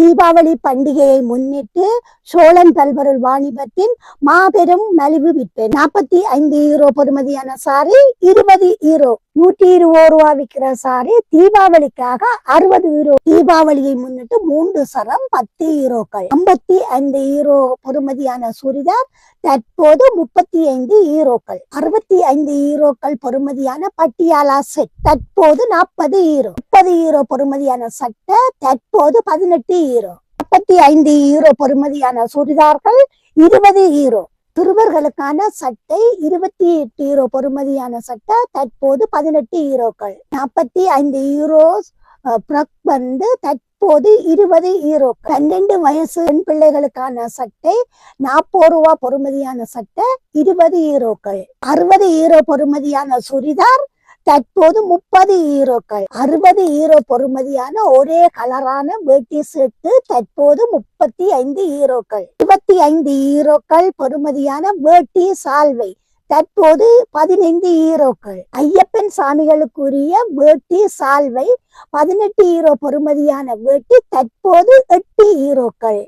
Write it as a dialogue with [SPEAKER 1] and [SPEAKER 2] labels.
[SPEAKER 1] தீபாவளி பண்டிகையை முன்னிட்டு சோழன் பல்பொருள் வாணிபத்தின் மாபெரும் மலிவு விற்பனை. நாற்பத்தி ஐந்து ஈரோ பொறுமதியான சாரி இருபது ஈரோ நூற்றி இருபது ரூபா விற்கிற சாரி தீபாவளிக்காக அறுபது ஈரோ. தீபாவளியை முன்னிட்டு மூன்று சரம் பத்து ஈரோக்கள். ஐம்பத்தி ஐந்து ஈரோ பொறுமதியான சுரிதார் தற்போது முப்பத்தி ஐந்து ஈரோக்கள். அறுபத்தி ஐந்து ஈரோக்கள் பொறுமதியான பட்டியாலா செட் தற்போது நாற்பது ஈரோ. முப்பது ஈரோ பொறுமதியான சட்டை தற்போது பதினெட்டு ஈரோ. நாற்பத்தி ஐந்து ஈரோ பொறுமதியான சுடிதார்கள் இருபது ஈரோ. சிறுவர்களுக்கான சட்டை இருபத்தி எட்டு ஈரோ பொறுமதியான சட்டை தற்போது பதினெட்டு ஈரோக்கள். நாற்பத்தி ஐந்து ஈரோ ப்ரக் வந்து தற்போது இருபது ஈரோ பன்னெண்டு வயசு பெண் பிள்ளைகளுக்கான சட்டை நாற்பது ரூபா பொறுமதியான சட்டை இருபது ஈரோக்கள். அறுபது ஈரோ பொறுமதியான சுடிதார் தற்போது முப்பது ஈரோக்கள். அறுபது ஈரோ பொறுமதியான ஒரே கலரான வேட்டி செட்டு தற்போது முப்பத்தி ஐந்து ஈரோக்கள். இருபத்தி ஐந்து ஈரோக்கள் பொறுமதியான வேட்டி சால்வை தற்போது பதினைந்து ஈரோக்கள். ஐயப்பன் சாமிகளுக்குரிய வேட்டி சால்வை பதினெட்டு ஈரோ பொறுமதியான வேட்டி தற்போது எட்டு ஈரோக்கள்.